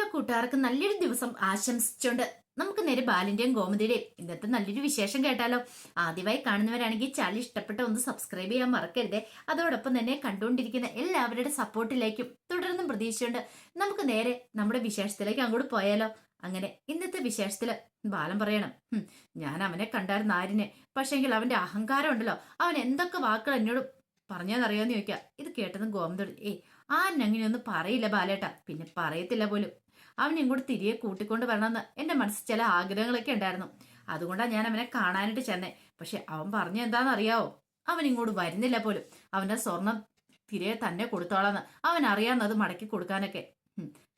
എല്ലാ കൂട്ടുകാർക്കും നല്ലൊരു ദിവസം ആശംസിച്ചുകൊണ്ട് നമുക്ക് നേരെ ബാലിന്റെയും ഗോമതിയുടെയും ഇന്നത്തെ നല്ലൊരു വിശേഷം കേട്ടാലോ? ആദ്യമായി കാണുന്നവരാണെങ്കിൽ ചാനൽ ഇഷ്ടപ്പെട്ട ഒന്ന് സബ്സ്ക്രൈബ് ചെയ്യാൻ മറക്കരുതേ. അതോടൊപ്പം തന്നെ കണ്ടുകൊണ്ടിരിക്കുന്ന എല്ലാവരുടെ സപ്പോർട്ടിലേക്കും തുടർന്നും പ്രതീക്ഷിച്ചുകൊണ്ട് നമുക്ക് നേരെ നമ്മുടെ വിശേഷത്തിലേക്ക് അങ്ങോട്ട് പോയാലോ? അങ്ങനെ ഇന്നത്തെ വിശേഷത്തിൽ ബാലൻ പറയണം "ഹും, ഞാൻ അവനെ കണ്ടായിരുന്നു ആരിനെ പക്ഷെങ്കിൽ അവന്റെ അഹങ്കാരം ഉണ്ടല്ലോ. അവൻ എന്തൊക്കെ വാക്കുകൾ എന്നോട് പറഞ്ഞതെന്നറിയാന്ന് ചോദിക്കുക. ഇത് കേട്ടതും ഗോമതോട് ഏയ് ആരനങ്ങനെയൊന്നും പറയില്ല ബാലേട്ട. പിന്നെ പറയത്തില്ല പോലും. അവൻ ഇങ്ങോട്ട് തിരികെ കൂട്ടിക്കൊണ്ട് വരണമെന്ന് എന്റെ മനസ്സിൽ ചില ആഗ്രഹങ്ങളൊക്കെ ഉണ്ടായിരുന്നു. അതുകൊണ്ടാണ് ഞാൻ അവനെ കാണാനായിട്ട് ചെന്നേ. പക്ഷെ അവൻ പറഞ്ഞു എന്താണെന്നറിയാവോ? അവൻ ഇങ്ങോട്ട് വരുന്നില്ല പോലും. അവന്റെ സ്വർണം തിരികെ തന്നെ കൊടുത്തോളാന്ന്. അവൻ അറിയാവുന്നത് മടക്കി കൊടുക്കാനൊക്കെ.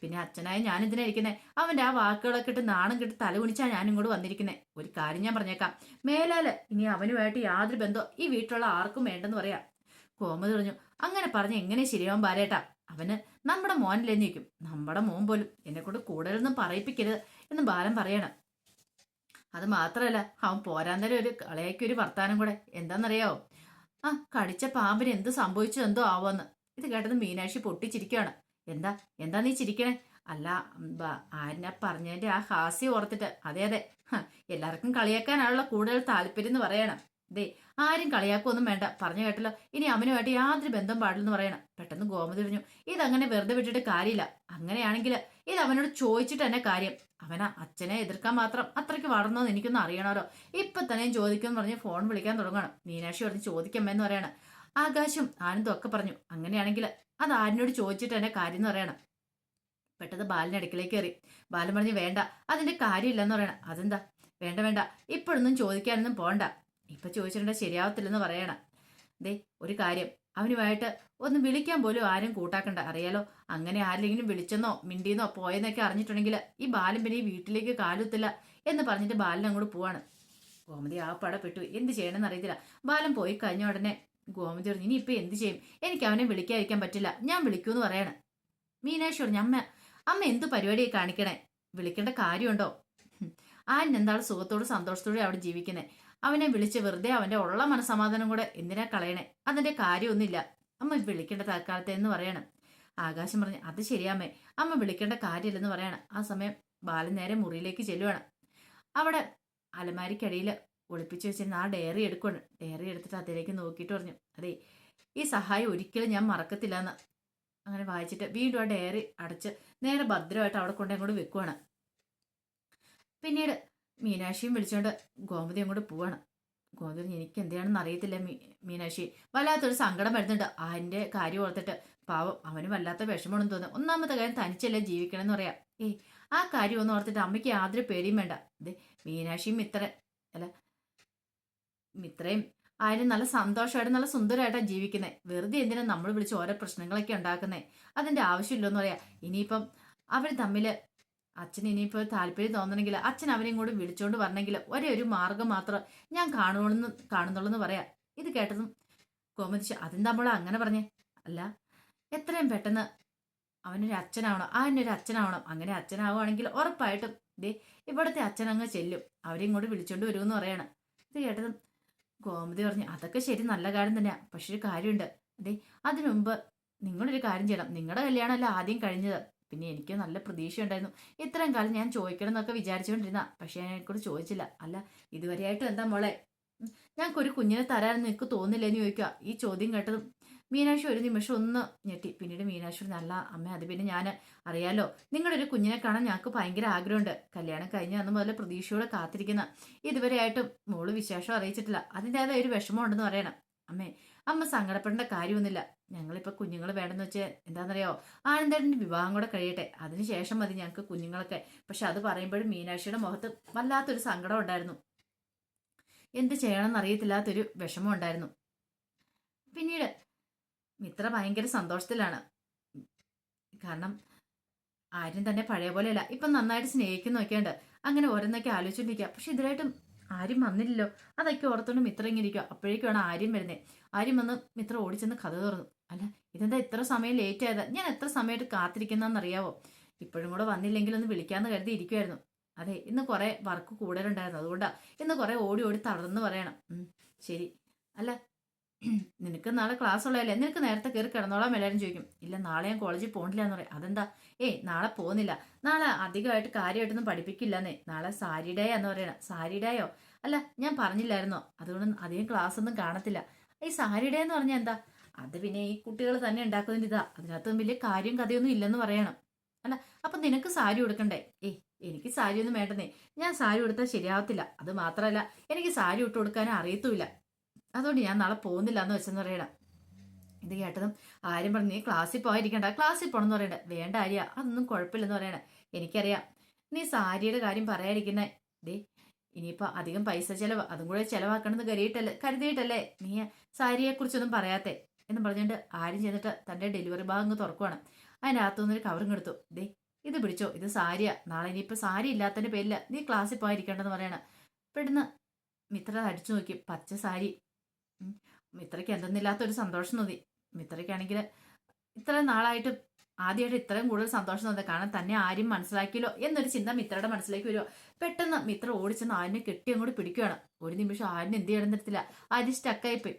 പിന്നെ അച്ഛനായ ഞാൻ ഇതിനെ ഇരിക്കുന്നത് അവന്റെ ആ വാക്കുകളൊക്കെ ഇട്ട് നാണം കിട്ടി തലകുണിച്ചാ ഞാൻ ഇങ്ങോട്ട് വന്നിരിക്കുന്നത് ഒരു കാര്യം ഞാൻ പറഞ്ഞേക്കാം. മേലാൽ ഇനി അവനുമായിട്ട് യാതൊരു ബന്ധവും ഈ വീട്ടിലുള്ള ആർക്കും വേണ്ടെന്ന് പറയാം. കോമതി പറഞ്ഞു അങ്ങനെ പറഞ്ഞ് എങ്ങനെ ശരിയാവാൻ പാരേട്ടാ അവന് നമ്മുടെ മോനിലെന്ന് നിൽക്കും നമ്മുടെ മോൻ പോലും എന്നെ കൊണ്ട് കൂടുതലൊന്നും പറയിപ്പിക്കരുത് എന്ന് ബാലൻ പറയണം. അത് മാത്രമല്ല അവൻ പോരാൻ നേരം ഒരു കളയാക്കി ഒരു വർത്താനം കൂടെ. എന്താണെന്നറിയാവോ? ആ കടിച്ച പാമ്പിന് എന്ത് സംഭവിച്ചു എന്തോ ആവോന്ന് ഇത് കേട്ടത് മീനാക്ഷി പൊട്ടിച്ചിരിക്കുകയാണ്. എന്താ? എന്താ നീ ചിരിക്കണേ? അല്ല ആരിനെ പറഞ്ഞതിന്റെ ആ ഹാസ്യം ഓർത്തിട്ട്. അതെ അതെ. എല്ലാവർക്കും കളിയാക്കാനാണല്ലോ കൂടുതൽ താല്പര്യം എന്ന് പറയണം. ദേ ആരും കളിയാക്കൊന്നും വേണ്ട. പറഞ്ഞു കേട്ടല്ലോ. ഇനി അമ്മനുമായിട്ട് യാതൊരു ബന്ധം പാടില്ലെന്ന് പറയണം. പെട്ടെന്ന് ഗോമതി പറഞ്ഞു ഇതങ്ങനെ വെറുതെ വിട്ടിട്ട് കാര്യമില്ല. അങ്ങനെയാണെങ്കിൽ ഇത് അവനോട് ചോദിച്ചിട്ട് തന്നെ കാര്യം. അവനാ അച്ഛനെ എതിർക്കാൻ മാത്രം അത്രയ്ക്ക് വളർന്നോന്ന് എനിക്കൊന്നും അറിയണമല്ലോ. ഇപ്പൊ തന്നെ ചോദിക്കുമെന്ന് പറഞ്ഞ് ഫോൺ വിളിക്കാൻ തുടങ്ങണം മീനാക്ഷി പറഞ്ഞ് ചോദിക്കമ്മെന്ന് പറയണം. ആകാശും ആനന്ദം ഒക്കെ പറഞ്ഞു. അങ്ങനെയാണെങ്കിൽ അത് ആരിനോട് ചോദിച്ചിട്ട് തന്നെ കാര്യം എന്ന് പറയണം. പെട്ടെന്ന് ബാലിന് അടുക്കളേക്ക് കയറി. ബാലൻ പറഞ്ഞ് വേണ്ട. അതിന്റെ കാര്യമില്ലെന്ന് പറയണം. അതെന്താ? വേണ്ട വേണ്ട. ഇപ്പോഴൊന്നും ചോദിക്കാനൊന്നും പോണ്ട ഇപ്പൊ ചോദിച്ചിട്ടുണ്ടെങ്കിൽ ശരിയാവത്തില്ലെന്ന് പറയണം. ദേ ഒരു കാര്യം. അവനുമായിട്ട് ഒന്ന് വിളിക്കാൻ പോലും ആരും കൂട്ടാക്കണ്ട. അറിയാലോ അങ്ങനെ ആരെങ്കിലും വിളിച്ചെന്നോ മിണ്ടിയെന്നോ പോയെന്നൊക്കെ അറിഞ്ഞിട്ടുണ്ടെങ്കിൽ ഈ ബാലൻ പിന്നെ ഈ വീട്ടിലേക്ക് കാലുത്തില്ല എന്ന് പറഞ്ഞിട്ട് ബാലൻ അങ്ങോട്ട് പോവാണ്. ഗോമതി ആ പട പെട്ടു. എന്ത് ചെയ്യണമെന്ന് അറിയത്തില്ല. ബാലൻ പോയി കഴിഞ്ഞ ഉടനെ ഗോമതി പറഞ്ഞു ഇനി ഇപ്പൊ എന്ത് ചെയ്യും? എനിക്ക് അവനെ വിളിക്കാതിരിക്കാൻ പറ്റില്ല. ഞാൻ വിളിക്കൂന്ന് പറയണം. മീനാക്ഷി പറഞ്ഞു അമ്മ അമ്മ എന്ത് പരിപാടിയെ കാണിക്കണേ? വിളിക്കേണ്ട കാര്യമുണ്ടോ. ആൻ എന്താണ് സുഖത്തോടും സന്തോഷത്തോടെ അവിടെ ജീവിക്കുന്നത് അവനെ വിളിച്ച് വെറുതെ അവന്റെ ഉള്ള മനസമാധാനം കൂടെ എന്തിനാ കളയണേ? അതിന്റെ കാര്യമൊന്നുമില്ല. അമ്മ വിളിക്കേണ്ട തൽക്കാലത്തെ എന്ന് പറയണം. ആകാശം പറഞ്ഞു അത് ശരിയാമേ അമ്മ വിളിക്കേണ്ട കാര്യമില്ലെന്ന് പറയണം. ആ സമയം ബാലൻ നേരെ മുറിയിലേക്ക് ചെല്ലുവാണ്. അവിടെ അലമാരിക്കടിയിൽ ഒളിപ്പിച്ചു വെച്ചിരുന്ന ആ ഡയറി എടുക്കുകയാണ് ഡയറി എടുത്തിട്ട് അതിലേക്ക് നോക്കിയിട്ട് പറഞ്ഞു അതെ ഈ സഹായം ഒരിക്കലും ഞാൻ മറക്കത്തില്ല എന്ന് അങ്ങനെ വായിച്ചിട്ട് വീണ്ടും ആ ഡയറി അടച്ച് നേരെ ഭദ്രമായിട്ട് അവിടെ കൊണ്ടേ അങ്ങോട്ട് വെക്കുവാണ്. പിന്നീട് മീനാക്ഷിയും വിളിച്ചുകൊണ്ട് ഗോമതി അങ്ങോട്ട് പോവാണ്. ഗോമതി എനിക്ക് എന്തിനാണെന്ന് അറിയത്തില്ല മീ മീനാക്ഷി. വല്ലാത്തൊരു സങ്കടം വരുന്നുണ്ട്. അതിന്റെ കാര്യം ഓർത്തിട്ട് പാവം അവന് വല്ലാത്ത വിഷമമാണെന്ന് തോന്നുന്നു. ഒന്നാമത്തെ കാര്യം തനിച്ചല്ലേ ജീവിക്കണം എന്ന് പറയാം. ഏയ് ആ കാര്യം ഒന്ന് ഓർത്തിട്ട് അമ്മയ്ക്ക് യാതൊരു പേടിയും വേണ്ട. അതെ മീനാക്ഷിയും മിത്ര അല്ല മിത്രയും ആരും നല്ല സന്തോഷമായിട്ട് നല്ല സുന്ദരമായിട്ടാണ് ജീവിക്കുന്നത് വെറുതെ എന്തിനാ നമ്മൾ വിളിച്ച് ഓരോ പ്രശ്നങ്ങളൊക്കെ ഉണ്ടാക്കുന്നത് അതിന്റെ ആവശ്യമില്ലെന്ന് പറയാം. ഇനിയിപ്പം അവർ തമ്മിൽ അച്ഛൻ ഇനിയിപ്പോൾ താല്പര്യം തോന്നണമെങ്കിൽ അച്ഛൻ അവനെയും കൂടി വിളിച്ചോണ്ട് വരണമെങ്കിൽ ഒരേ ഒരു മാർഗം മാത്രം ഞാൻ കാണുള്ളൂ കാണുന്നുള്ളൂ എന്ന് പറയാം. ഇത് കേട്ടതും കോമതിച്ച് അതെന്താ നമ്മൾ അങ്ങനെ പറഞ്ഞേ? അല്ല എത്രയും പെട്ടെന്ന് അവനൊരു അച്ഛനാവണം അവനൊരു അച്ഛനാവണം. അങ്ങനെ അച്ഛനാവുകയാണെങ്കിൽ ഉറപ്പായിട്ടും ദേ ഇവിടുത്തെ അച്ഛൻ അങ്ങ് ചെല്ലും. അവരെയും കൂടി വിളിച്ചോണ്ട് വരുമെന്ന് പറയണം. ഇത് കേട്ടതും ഗോമതി പറഞ്ഞു അതൊക്കെ ശരി നല്ല കാര്യം തന്നെയാണ് പക്ഷെ ഒരു കാര്യമുണ്ട്. അതെ അതിനു മുമ്പ് നിങ്ങളൊരു കാര്യം ചെയ്യണം. നിങ്ങളുടെ കല്യാണമല്ല ആദ്യം കഴിഞ്ഞത്. പിന്നെ എനിക്ക് നല്ല പ്രതീക്ഷ ഉണ്ടായിരുന്നു ഇത്രയും കാലം ഞാൻ ചോദിക്കണം എന്നൊക്കെ വിചാരിച്ചുകൊണ്ടിരുന്ന പക്ഷെ ഞാൻ എനിക്കോട് ചോദിച്ചില്ല. അല്ല ഇതുവരെയായിട്ടും എന്താ മോളെ? ഞങ്ങൾക്കൊരു കുഞ്ഞിനെ തരാനെന്ന് എനിക്ക് തോന്നില്ല എന്ന് ചോദിക്കുക ഈ ചോദ്യം കേട്ടതും മീനാക്ഷി ഒരു നിമിഷം ഒന്ന് ഞെട്ടി. പിന്നീട് മീനാക്ഷി നല്ല അമ്മ അത് പിന്നെ ഞാൻ അറിയാലോ. നിങ്ങളുടെ ഒരു കുഞ്ഞിനെ കാണാൻ ഞങ്ങൾക്ക് ഭയങ്കര ആഗ്രഹമുണ്ട്. കല്യാണം കഴിഞ്ഞ അന്ന് മുതൽ പ്രതീക്ഷയോടെ കാത്തിരിക്കുന്ന. ഇതുവരെയായിട്ടും മോൾ വിശേഷം അറിയിച്ചിട്ടില്ല. അതിന്റെതായ ഒരു വിഷമം ഉണ്ടെന്ന് പറയണം. അമ്മേ അമ്മ സങ്കടപ്പെടേണ്ട കാര്യമൊന്നുമില്ല. ഞങ്ങളിപ്പോ കുഞ്ഞുങ്ങൾ വേണമെന്ന് വെച്ചാൽ എന്താണെന്നറിയോ ആനന്ദേട്ടന്റെ വിവാഹം കൂടെ കഴിയട്ടെ. അതിനുശേഷം മതി ഞങ്ങൾക്ക് കുഞ്ഞുങ്ങളൊക്കെ. പക്ഷെ അത് പറയുമ്പോഴും മീനാക്ഷിയുടെ മുഖത്ത് വല്ലാത്തൊരു സങ്കടം ഉണ്ടായിരുന്നു. എന്ത് ചെയ്യണമെന്ന് അറിയത്തില്ലാത്തൊരു വിഷമം ഉണ്ടായിരുന്നു. പിന്നീട് മിത്ര ഭയങ്കര സന്തോഷത്തിലാണ്. കാരണം ആരും തന്നെ പഴയ പോലെയല്ല. ഇപ്പം നന്നായിട്ട് സ്നേഹിക്കുന്നു നോക്കിയാണ്ട് അങ്ങനെ ഓരോന്നൊക്കെ ആലോചിച്ചോണ്ടിരിക്കുക പക്ഷെ ഇതിലായിട്ടും ആരും വന്നില്ലല്ലോ. അതൊക്കെ ഓർത്തോണ്ട് മിത്ര ഇങ്ങനെ ഇരിക്കുക അപ്പോഴേക്കാണ് ആര്യം വരുന്നത് ആര്യം വന്ന് മിത്ര ഓടിച്ചെന്ന് കഥ തുറന്നു. അല്ല ഇതെന്താ ഇത്ര സമയം ലേറ്റ് ആയതാ? ഞാൻ എത്ര സമയമായിട്ട് കാത്തിരിക്കുന്നതെന്നറിയാവോ? ഇപ്പോഴും കൂടെ വന്നില്ലെങ്കിൽ ഒന്ന് വിളിക്കാന്ന് കരുതി ഇരിക്കുമായിരുന്നു അതെ ഇന്ന് കുറെ വർക്ക് കൂടുതലുണ്ടായിരുന്നു. അതുകൊണ്ടാ ഇന്ന് കുറെ ഓടി ഓടി തളർന്ന് പറയണം. ശരി. അല്ല നിനക്ക് നാളെ ക്ലാസ് ഉള്ളതല്ലേ? നിനക്ക് നേരത്തെ കയറി കിടന്നോളാം എല്ലാവരും ചോദിക്കും. ഇല്ല നാളെ ഞാൻ കോളേജിൽ പോകണില്ല എന്ന് പറയും. അതെന്താ? ഏയ് നാളെ പോകുന്നില്ല. നാളെ അധികമായിട്ട് കാര്യമായിട്ടൊന്നും പഠിപ്പിക്കില്ലെന്നേ. നാളെ സാരി ഡേ എന്ന് പറയണം. സാരി ഡേയോ അല്ല ഞാൻ പറഞ്ഞില്ലായിരുന്നോ? അതുകൊണ്ട് അധികം ക്ലാസ് ഒന്നും കാണത്തില്ല. ഈ സാരിഡേ എന്ന് പറഞ്ഞാൽ എന്താ? അത് പിന്നെ ഈ കുട്ടികൾ തന്നെ ഉണ്ടാക്കുന്നതിന് ഇതാ. അതിനകത്ത് വലിയ കാര്യം കഥയൊന്നും ഇല്ലെന്ന് പറയണം. അല്ല അപ്പൊ നിനക്ക് സാരി ഉടുക്കണ്ടേ? ഏയ് എനിക്ക് സാരി ഒന്നും വേണ്ടെന്നേ. ഞാൻ സാരി ഉടുത്താൽ ശരിയാവത്തില്ല. അത് മാത്രമല്ല എനിക്ക് സാരി ഇട്ട് കൊടുക്കാനും അറിയത്തുമില്ല. അതുകൊണ്ട് ഞാൻ നാളെ പോകുന്നില്ല എന്ന് വെച്ചെന്ന് പറയണം. ഇത് കേട്ടതും ആരും പറഞ്ഞു നീ ക്ലാസ്സിൽ പോയിരിക്കണ്ട ക്ലാസ്സിൽ പോകണമെന്ന് പറയണ്ട. വേണ്ട ആര്യ. അതൊന്നും കുഴപ്പമില്ലെന്ന് പറയണേ. എനിക്കറിയാം. നീ സാരിയുടെ കാര്യം പറയാതിരിക്കുന്നേ. ദേ ഇനിയിപ്പോൾ അധികം പൈസ ചിലവ് അതും കൂടെ ചെലവാക്കണമെന്ന് കരുതിയിട്ടല്ലേ കരുതിയിട്ടല്ലേ? നീ സാരിയെക്കുറിച്ചൊന്നും പറയാത്തെ. എന്ന് പറഞ്ഞുകൊണ്ട് ആരും ചെന്നിട്ട് തന്റെ ഡെലിവറി ഭാഗം തുറക്കുവാണ്. അതിനകത്തുനിന്നൊരു കവറും എടുത്തു ദേ ഇത് പിടിച്ചോ. ഇത് സാരിയാ. നാളെ ഇനിയിപ്പോൾ സാരി ഇല്ലാത്തതിന്റെ പേരില്ല നീ ക്ലാസ്സിൽ പോയിരിക്കേണ്ടെന്ന് പറയണ. പെട്ടെന്ന് മിത്ര അടിച്ചു നോക്കി. പച്ച സാരി. മിത്രയ്ക്ക് എന്തെന്നില്ലാത്തൊരു സന്തോഷം തോന്നി. മിത്രയ്ക്കാണെങ്കിൽ ഇത്ര നാളായിട്ടും ആദ്യമായിട്ട് ഇത്രയും കൂടുതൽ സന്തോഷം തോന്നുന്നത് കാരണം തന്നെ ആരും മനസ്സിലാക്കിയല്ലോ എന്നൊരു ചിന്ത മിത്രയുടെ മനസ്സിലേക്ക് വരുമോ പെട്ടെന്ന് മിത്ര ഓടിച്ചെന്ന് ആരിനെ കെട്ടി അങ്ങോട്ട് പിടിക്കുകയാണ് ഒരു നിമിഷം ആരിനെ എന്ത് ചെയ്യണം തരത്തില്ല ആര് സ്റ്റക്കായിപ്പോയി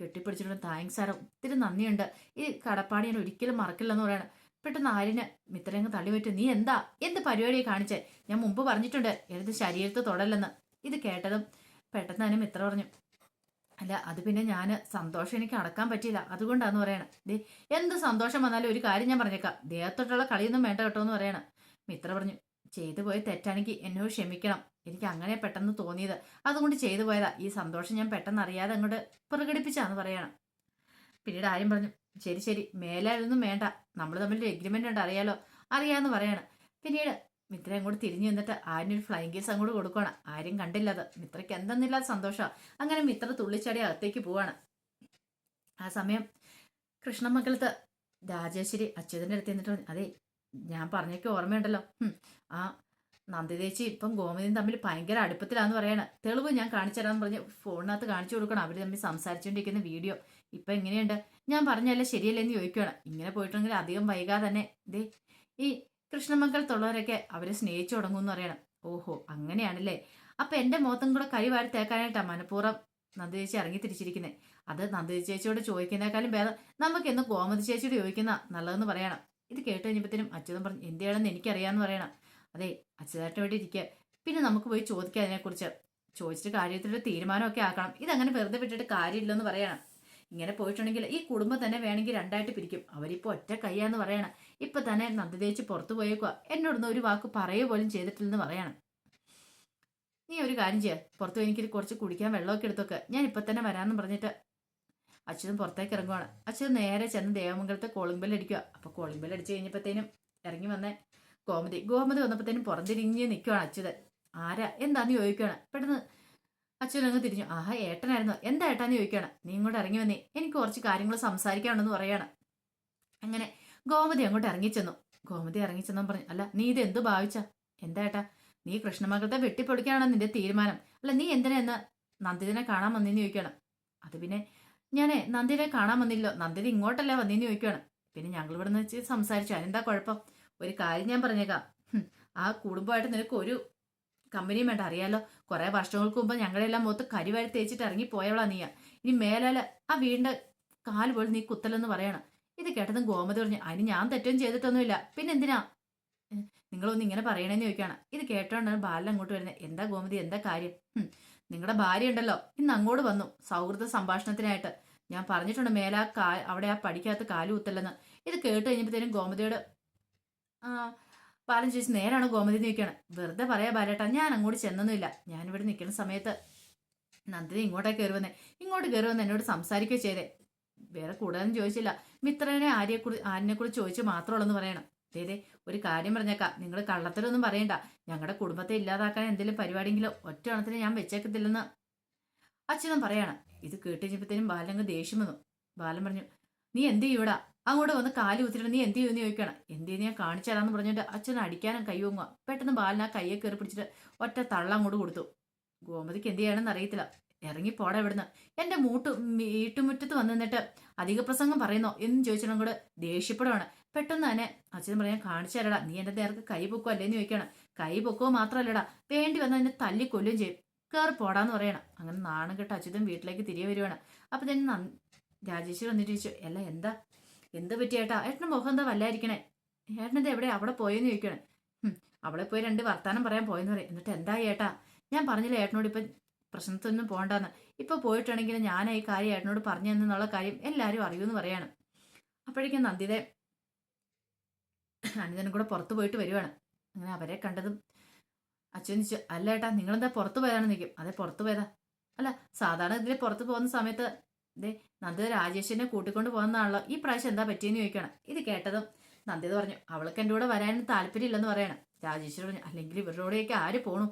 കെട്ടിപ്പിടിച്ചിട്ടുണ്ട് താങ്ക്സ് സാറ് ഒത്തിരി നന്ദിയുണ്ട്. ഈ കടപ്പാടി ഞാൻ ഒരിക്കലും മറക്കില്ലെന്ന് പറയണം. പെട്ടെന്ന് ആര്യന് മിത്രങ്ങ് തള്ളി പറ്റും നീ എന്താ? എന്ത് പരിപാടിയെ കാണിച്ചേ? ഞാൻ മുമ്പ് പറഞ്ഞിട്ടുണ്ട് എഴുത് ശരീരത്ത് തൊടല്ലെന്ന്. ഇത് കേട്ടതും പെട്ടെന്ന് തന്നെ മിത്ര പറഞ്ഞു അല്ല അത് പിന്നെ ഞാൻ സന്തോഷം എനിക്ക് അടക്കാൻ പറ്റിയില്ല. അതുകൊണ്ടാന്ന് പറയണം. ദേ എന്ത് സന്തോഷം വന്നാലും ഒരു കാര്യം ഞാൻ പറഞ്ഞേക്കാം. ദേഹത്തോട്ടുള്ള കളിയൊന്നും വേണ്ട കേട്ടോ എന്ന് പറയണം. മിത്ര പറഞ്ഞു ചെയ്തു പോയ തെറ്റാണെങ്കിൽ എന്നോട് ക്ഷമിക്കണം. എനിക്ക് അങ്ങനെ പെട്ടെന്ന് തോന്നിയത്. അതുകൊണ്ട് ചെയ്തു പോയതാ. ഈ സന്തോഷം ഞാൻ പെട്ടെന്ന് അറിയാതെ അങ്ങോട്ട് പ്രകടിപ്പിച്ചാന്ന് പറയണം. പിന്നീട് ആരും പറഞ്ഞു ശരി ശരി. മേലെ വേണ്ട. നമ്മൾ തമ്മിൽ എഗ്രിമെന്റ് ഉണ്ട് അറിയാലോ. അറിയാന്ന് പറയണം. പിന്നീട് മിത്ര അങ്ങോട്ട് തിരിഞ്ഞു നിന്നിട്ട് ഒരു ഫ്ലൈങ് കേസ് അങ്ങോട്ട് കൊടുക്കണം ആരും കണ്ടില്ല അത്. മിത്രയ്ക്ക് എന്തെന്നില്ലാത്ത സന്തോഷം. അങ്ങനെ മിത്ര തുള്ളിച്ചാടി അകത്തേക്ക് പോവാണ്. ആ സമയം കൃഷ്ണമംഗലത്ത് രാജേശ്വരി അച്യുതന്റെ അടുത്ത് നിന്നിട്ട് അതെ ഞാൻ പറഞ്ഞൊക്കെ ഓർമ്മയുണ്ടല്ലോ. ആ നന്ദിതേച്ചി ഇപ്പം ഗോമതിയും തമ്മിൽ ഭയങ്കര അടുപ്പത്തിലാന്ന് പറയണ. തെളിവ് ഞാൻ കാണിച്ചു തരാന്ന് പറഞ്ഞ് ഫോണിനകത്ത് കാണിച്ചു കൊടുക്കണം. അവർ തമ്മിൽ സംസാരിച്ചുകൊണ്ടിരിക്കുന്ന വീഡിയോ. ഇപ്പൊ എങ്ങനെയുണ്ട്? ഞാൻ പറഞ്ഞല്ല ശരിയല്ലേ എന്ന് ചോദിക്കുകയാണ് ഇങ്ങനെ പോയിട്ടുണ്ടെങ്കിൽ അധികം വൈകാതെ തന്നെ ദേ ഈ കൃഷ്ണമംഗലത്തുള്ളവരൊക്കെ അവരെ സ്നേഹിച്ചു തുടങ്ങും എന്ന് പറയണം. ഓഹോ അങ്ങനെയാണല്ലേ? അപ്പൊ എന്റെ മുഖത്തും കൂടെ കൈ വാരി തേക്കാനായിട്ടാ മനഃപൂർവം നന്ദി ചേച്ചി ഇറങ്ങി തിരിച്ചിരിക്കുന്നത് അത് നന്ദി ചേച്ചിയോട് ചോദിക്കുന്നേക്കാളും ഭേദം നമുക്ക് എന്ന് ഗോമതി ചേച്ചിയോട് ചോദിക്കുന്ന നല്ലതെന്ന് പറയണം. ഇത് കേട്ട് കഴിഞ്ഞപ്പോഴത്തേനും അച്യുതം പറഞ്ഞു എന്തിയാണെന്ന് എനിക്കറിയാമെന്ന് പറയണം. അതെ അച്യുതായിട്ട് ഇവിടെ ഇരിക്കുക പിന്നെ നമുക്ക് പോയി ചോദിക്കാം അതിനെക്കുറിച്ച്. ചോദിച്ചിട്ട് കാര്യത്തിലൊരു തീരുമാനമൊക്കെ ആക്കണം. ഇതങ്ങനെ വെറുതെ വിട്ടിട്ട് കാര്യമില്ലെന്ന് പറയണം. ഇങ്ങനെ പോയിട്ടുണ്ടെങ്കിൽ ഈ കുടുംബം തന്നെ വേണമെങ്കിൽ രണ്ടായിട്ട് പിരിക്കും. അവരിപ്പോൾ ഒറ്റ കയ്യാന്ന് പറയണം. ഇപ്പൊ തന്നെ നന്ദിതേച്ച് പുറത്തു പോയേക്കുക എന്നോടൊന്നും ഒരു വാക്ക് പറയുക പോലും ചെയ്തിട്ടില്ലെന്ന് പറയണം. നീ ഒരു കാര്യം ചെയ്യുക പുറത്തു എനിക്ക് കുറച്ച് കുടിക്കാൻ വെള്ളമൊക്കെ എടുത്തൊക്കെ. ഞാൻ ഇപ്പൊ തന്നെ വരാമെന്ന് പറഞ്ഞിട്ട് അച്ഛനും പുറത്തേക്ക് ഇറങ്ങുവാണ്. അച്ഛൻ നേരെ ചെന്ന് ദേവമംഗലത്തെ കോളിംഗ് ബെൽ അടിക്കുക അപ്പൊ കോളിംഗ് ബെൽ അടിച്ചു കഴിഞ്ഞപ്പോഴത്തേനും ഇറങ്ങി വന്നേ. ഗോമതി ഗോമതി വന്നപ്പോഴത്തേനും പുറംതിരിഞ്ഞ് നിൽക്കുവാണ് അച്യുതൻ. ആരാ? എന്താന്ന് ചോദിക്കുകയാണ് പെട്ടെന്ന് അച്യുതൻ അങ്ങ് തിരിഞ്ഞു. ആഹാ ഏട്ടനായിരുന്നു. എന്താ ഏട്ടാന്ന് ചോദിക്കുകയാണ് നീ ഇങ്ങോട്ട് ഇറങ്ങി വന്നേ. എനിക്ക് കുറച്ച് കാര്യങ്ങൾ സംസാരിക്കാനുണ്ടെന്ന് പറയാണ്. അങ്ങനെ ഗോമതി അങ്ങോട്ട് ഇറങ്ങിച്ചെന്നു. ഗോമതി ഇറങ്ങിച്ചെന്നു പറഞ്ഞു. അല്ല നീ ഇത് എന്ത് ഭാവിച്ച? എന്താ ഏട്ടാ? നീ കൃഷ്ണമകളത്തെ വെട്ടിപ്പൊടിക്കാണോ നിന്റെ തീരുമാനം. അല്ല നീ എന്തിനാ എന്ന് നന്ദിതിനെ കാണാൻ വന്നിന്ന് ചോദിക്കണം അത് പിന്നെ ഞാനേ നന്ദിനെ കാണാൻ വന്നില്ലോ. നന്ദിനി ഇങ്ങോട്ടല്ല വന്നിന്ന് ചോദിക്കുകയാണ് പിന്നെ ഞങ്ങൾ ഇവിടെ നിന്ന് വെച്ച് സംസാരിച്ചു. അതിനെന്താ കുഴപ്പം? ഒരു കാര്യം ഞാൻ പറഞ്ഞേക്കാം. ആ കുടുംബമായിട്ട് നിനക്ക് ഒരു കമ്പനിയും വേണ്ട. അറിയാലോ കുറെ വർഷങ്ങൾക്ക് മുമ്പ് ഞങ്ങളെല്ലാം മുഖത്ത് കരിവാരി തേച്ചിട്ട് ഇറങ്ങി പോയവളാ നീയാ. ഇനി മേലാൽ ആ വീടിന്റെ കാൽ പോലും നീ കുത്തലെന്ന് പറയണം. ഇത് കേട്ടതും ഗോമതി പറഞ്ഞു അതിന് ഞാൻ തെറ്റൊന്നും ചെയ്തിട്ടൊന്നുമില്ല. പിന്നെ എന്തിനാ? നിങ്ങളൊന്ന് ഇങ്ങനെ പറയണേന്ന് ചോദിക്കുകയാണ് ഇത് കേട്ടോണ്ടാണ് ബാലൻ അങ്ങോട്ട് വരുന്നത് എന്താ ഗോമതി എന്താ കാര്യം? നിങ്ങളുടെ ഭാര്യ ഉണ്ടല്ലോ. ഇന്ന് അങ്ങോട്ട് വന്നു സൗഹൃദ സംഭാഷണത്തിനായിട്ട്. ഞാൻ പറഞ്ഞിട്ടുണ്ട് മേലാ കാ അവിടെ ആ പഠിക്കാത്ത കാലു കുത്തല്ലെന്ന്. ഇത് കേട്ട് കഴിഞ്ഞപ്പോഴത്തേനും ഗോമതിയോട് ആ ബാലൻ ചേച്ചി നേരാണ് ഗോമതി നിൽക്കണം. വെറുതെ പറയാ ബാലേട്ടാ ഞാൻ അങ്ങോട്ട് ചെന്നൊന്നുമില്ല. ഞാനിവിടെ നിൽക്കുന്ന സമയത്ത് നന്ദിനി ഇങ്ങോട്ടേക്ക് കയറി വന്നേ. ഇങ്ങോട്ട് കയറി വന്ന് എന്നോട് സംസാരിക്കുകയോ ചെയ്തേ. വേറെ കൂടുതലൊന്നും ചോദിച്ചില്ല. മിത്രനെ ആര്യെ കുറി ആരിനെ കുറിച്ച് ചോദിച്ചു മാത്രമുള്ളെന്ന് പറയണം. ദേ ഒരു കാര്യം പറഞ്ഞേക്കാം. നിങ്ങൾ കള്ളത്തരൊന്നും പറയണ്ട. ഞങ്ങളുടെ കുടുംബത്തെ ഇല്ലാതാക്കാൻ എന്തെങ്കിലും പരിപാടിയെങ്കിലും ഒറ്റ എണ്ണത്തിന് ഞാൻ വെച്ചേക്കത്തില്ലെന്ന് അച്ഛനും പറയാണ്. ഇത് കേട്ടുകഴിഞ്ഞപ്പോഴത്തേനും ബാലങ്ങ് ദേഷ്യം വന്നു. ബാലൻ പറഞ്ഞു നീ എന്ത് ചെയ്യൂടാ അങ്ങോട്ട് വന്ന് കാലി കുത്തിയിട്ട് നീ എന്ത് ചെയ്യുമെന്ന് ചോദിക്കണം എന്ത് ചെയ്യുന്ന ഞാൻ കാണിച്ചു തരാമെന്ന് പറഞ്ഞിട്ട് അച്ഛൻ അടിക്കാനും കൈ പൊങ്ങുക. പെട്ടെന്ന് ബാലൻ ആ കയ്യെ കയറി പിടിച്ചിട്ട് ഒറ്റ തള്ള അങ്ങോട്ട് കൊടുത്തു. ഗോമതിക്ക് എന്ത് ചെയ്യണമെന്ന് അറിയത്തില്ല. ഇറങ്ങി പോടാ ഇവിടുന്ന്. എന്റെ മൂട്ട് വീട്ടുമുറ്റത്ത് വന്നു നിന്നിട്ട് അധിക പ്രസംഗം പറയുന്നോ? എന്ന് ചോദിച്ചിട്ടും കൂടെ ദേഷ്യപ്പെടുവാണ്. പെട്ടെന്ന് തന്നെ അച്ഛൻ പറയാൻ കാണിച്ചു തരടാ. നീ എന്റെ നേർക്ക് കൈ പൊക്കോ അല്ലേന്ന് ചോദിക്കണം കൈ പൊക്കോ മാത്രമല്ലടാ. വേണ്ടി വന്നാൽ എന്നെ തല്ലി കൊല്ലുകയും ചെയ്യും. കയറി പോടാന്ന് പറയണം. അങ്ങനെ നാണം കെട്ട് അച്യുതൻ വീട്ടിലേക്ക് തിരികെ വരുവാണ്. അപ്പൊ തന്നെ രാജേശ്വരി വന്നിട്ട് ചോദിച്ചു അല്ല എന്താ? എന്ത് പറ്റി ഏട്ടാ ഏട്ടന് മുഖം എന്താ വല്ലായിരിക്കണേ? ഏട്ടനെന്താ എവിടെ? അവിടെ പോയെന്ന് ചോദിക്കണേ. അവളെ പോയി രണ്ട് വർത്താനം പറയാൻ പോയെന്ന് പറയും. എന്നിട്ട് എന്തായി ഏട്ടാ? ഞാൻ പറഞ്ഞില്ല ഏട്ടനോട് ഇപ്പം പ്രശ്നത്തൊന്നും പോകണ്ടെന്ന്? ഇപ്പൊ പോയിട്ടാണെങ്കിൽ ഞാൻ ഈ കാര്യം ഏട്ടനോട് പറഞ്ഞു എന്നുള്ള കാര്യം എല്ലാവരും അറിയൂന്ന് പറയാണ്. അപ്പോഴേക്കും നന്ദിതെ അനിതനും കൂടെ പുറത്ത് പോയിട്ട് വരുവാണ്. അങ്ങനെ അവരെ കണ്ടതും അച്ഛൻ ചോദിച്ചു അല്ല ഏട്ടാ നിങ്ങളെന്താ പുറത്ത് പോയതാണെന്ന് നിൽക്കും അതെ പുറത്തു പോയതാ. അല്ല സാധാരണ ഇതിൽ പുറത്ത് പോകുന്ന സമയത്ത് ദേ നന്ദി രാജേഷിനെ കൂട്ടിക്കൊണ്ട് പോകുന്നതാണല്ലോ. ഈ പ്രാവശ്യം എന്താ പറ്റിയെന്ന് ചോദിക്കണം. ഇത് കേട്ടതും നന്ദിത പറഞ്ഞു അവൾക്ക് എന്റെ കൂടെ വരാൻ താല്പര്യമില്ലെന്ന് പറയണം. രാജേഷ് പറഞ്ഞു അല്ലെങ്കിൽ ഇവരുടെ കൂടെയൊക്കെ ആര് പോണു?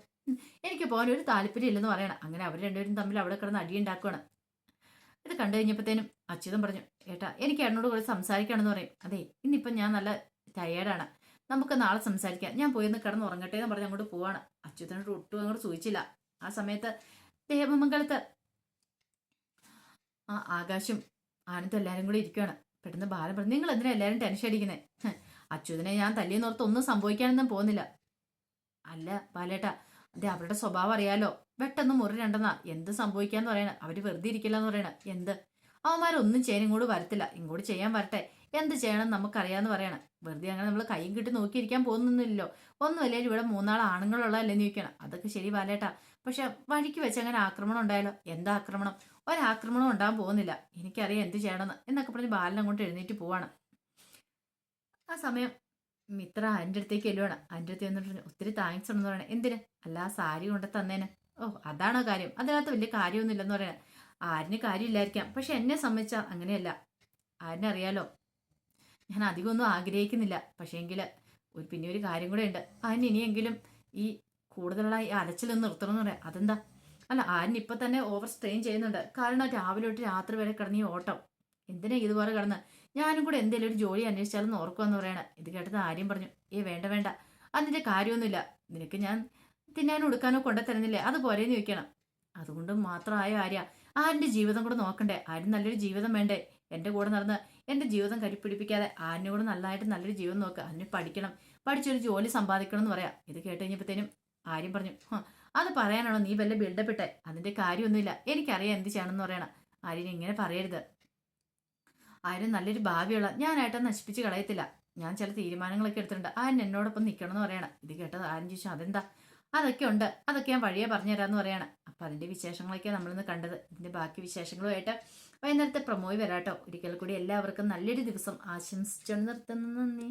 എനിക്ക് പോകാൻ ഒരു താല്പര്യം ഇല്ലെന്ന് പറയണം. അങ്ങനെ അവർ രണ്ടുപേരും തമ്മിൽ അവിടെ കിടന്ന് അടിയുണ്ടാക്കുകയാണ് ഇത് കണ്ടു കഴിഞ്ഞപ്പോഴത്തേനും അച്യുതം പറഞ്ഞു ഏട്ടാ എനിക്ക് ഏട്ടനോട് കൂടെ സംസാരിക്കണമെന്ന് പറയും. അതെ ഇന്നിപ്പം ഞാൻ നല്ല ടയേർഡാണ് നമുക്ക് നാളെ സംസാരിക്കാം. ഞാൻ പോയി ഒന്ന് കിടന്ന് ഉറങ്ങട്ടെ എന്ന് പറഞ്ഞ് അങ്ങോട്ട് പോവാണ്. അച്യുതനോട് ഒട്ടും അങ്ങോട്ട് സൂചിച്ചില്ല. ആ സമയത്ത് ദേവമംഗലത്ത് ആ ആകാശും. ആനത്ത് എല്ലാവരും കൂടി ഇരിക്കുകയാണ് പെട്ടെന്ന് ബാലൻ പറഞ്ഞു നിങ്ങൾ എന്തിനാ എല്ലാവരും ടെൻഷൻ അടിക്കുന്നത് അച്യുതനെ ഞാൻ തല്ലിയെന്നോർത്ത് ഒന്നും സംഭവിക്കാനൊന്നും പോകുന്നില്ല. അല്ല ബാലേട്ടാ അതെ അവരുടെ സ്വഭാവം അറിയാലോ. പെട്ടെന്ന് മുറി രണ്ടെന്നാ എന്ത് സംഭവിക്കാന്ന് പറയണ. അവർ വെറുതെ ഇരിക്കില്ല എന്ന് പറയണ. എന്ത്? അവന്മാരൊന്നും ചെയ്യാൻ ഇങ്ങോട്ട് വരത്തില്ല. ഇങ്ങോട്ട് ചെയ്യാൻ വരട്ടെ. എന്ത് ചെയ്യണം നമുക്കറിയാന്ന് പറയണം. വെറുതെ അങ്ങനെ നമ്മൾ കൈയും കിട്ടി നോക്കിയിരിക്കാൻ പോകുന്നില്ലല്ലോ ഒന്നുമല്ലേ ഇവിടെ മൂന്നാൾ ആണുങ്ങളുള്ളതല്ലെന്ന് ചോദിക്കണം. അതൊക്കെ ശരി ബാലേട്ടാ. പക്ഷെ വഴിക്ക് വെച്ച് അങ്ങനെ ആക്രമണം ഉണ്ടായാലോ? എന്താ ആക്രമണം? ഒരാക്രമണം ഉണ്ടാകാൻ പോകുന്നില്ല. എനിക്കറിയാം എന്ത് ചെയ്യണമെന്ന് എന്നൊക്കെ പറഞ്ഞ് ബാലൻ അങ്ങോട്ട് എഴുന്നേറ്റ് പോവാണ്. ആ സമയം മിത്ര അന്റെ അടുത്തേക്ക് എല്ലുവാണ് അന്റെ അടുത്ത് വന്നിട്ട് ഒത്തിരി താങ്ക്സ് ഉണ്ടെന്ന് പറയണേ. എന്തിന്? അല്ല ആ സാരി കൊണ്ട് തന്നേന്. ഓ അതാണോ കാര്യം? അതിനകത്ത് വലിയ കാര്യമൊന്നുമില്ലെന്ന് പറയണേ. ആരിന് കാര്യമില്ലായിരിക്കാം. പക്ഷെ എന്നെ സംബന്ധിച്ചാൽ അങ്ങനെയല്ല. ആരിനറിയാലോ ഞാൻ അധികമൊന്നും ആഗ്രഹിക്കുന്നില്ല. പക്ഷേങ്കിൽ ഒരു പിന്നെ ഒരു കാര്യം കൂടെ ഉണ്ട്. അതിന് ഇനിയെങ്കിലും ഈ കൂടുതലുള്ള ഈ അലച്ചിലൊന്ന് നിർത്തണം എന്ന് പറയാം. അതെന്താ? അല്ല ആരും ഇപ്പം തന്നെ ഓവർ സ്ട്രെയിൻ ചെയ്യുന്നുണ്ട്. കാരണം രാവിലെ തൊട്ട് രാത്രി വരെ കിടന്ന് ഈ ഓട്ടം. എന്തിനാ ഇതുപോലെ കിടന്ന്? ഞാനും കൂടെ എന്തെങ്കിലും ഒരു ജോലി അന്വേഷിച്ചാലെന്ന് ഓർക്കുമെന്ന് പറയണ. ഇത് കേട്ടത് ആര്യം പറഞ്ഞു ഏ വേണ്ട വേണ്ട. അതിന്റെ കാര്യമൊന്നുമില്ല. നിനക്ക് ഞാൻ തിന്നാനോ ഉടുക്കാനോ കൊണ്ടു തരുന്നില്ലേ അതുപോലെയെന്ന് ചോദിക്കണം. അതുകൊണ്ട് മാത്രമായ ആര്യ ആരിന്റെ ജീവിതം കൂടെ നോക്കണ്ടേ? ആരും നല്ലൊരു ജീവിതം വേണ്ടേ? എന്റെ കൂടെ നടന്ന് എന്റെ ജീവിതം കരിപ്പിടിപ്പിക്കാതെ ആരിനെ കൂടെ നല്ലതായിട്ട് നല്ലൊരു ജീവിതം നോക്കുക അതിന് പഠിക്കണം. പഠിച്ചൊരു ജോലി സമ്പാദിക്കണം എന്ന് പറയാം. ഇത് കേട്ട് കഴിഞ്ഞപ്പോഴത്തേനും ആര്യം പറഞ്ഞു "ഹ, അത് പറയാനാണോ നീ വല്ല ബിൽഡപ്പ് ഇട്ടെ? അതിന്റെ കാര്യമൊന്നുമില്ല. എനിക്കറിയാം എന്ത് ചെയ്യണമെന്ന് പറയണം. ആര്യൻ ഇങ്ങനെ പറയരുത്. ആര്യൻ നല്ലൊരു ഭാവിയുള്ള ഞാനായിട്ട് നശിപ്പിച്ച് കളയത്തില്ല. ഞാൻ ചില തീരുമാനങ്ങളൊക്കെ എടുത്തിട്ടുണ്ട്. ആര്യൻ എന്നോടൊപ്പം നിൽക്കണം എന്ന് പറയണം. ഇത് കേട്ടത് ആരും ചോദിച്ചു അതെന്താ? അതൊക്കെ ഉണ്ട്. അതൊക്കെ ഞാൻ വഴിയെ പറഞ്ഞുതരാമെന്ന് പറയണം. അപ്പം അതിന്റെ വിശേഷങ്ങളൊക്കെ നമ്മളിന്ന് കണ്ടത്. ഇതിന്റെ ബാക്കി വിശേഷങ്ങളുമായിട്ട് വൈകുന്നേരത്തെ പ്രമോയി വരാട്ടോ. ഒരിക്കൽ കൂടി എല്ലാവർക്കും നല്ലൊരു ദിവസം ആശംസിച്ചു നിർത്തുന്നു. നന്ദി.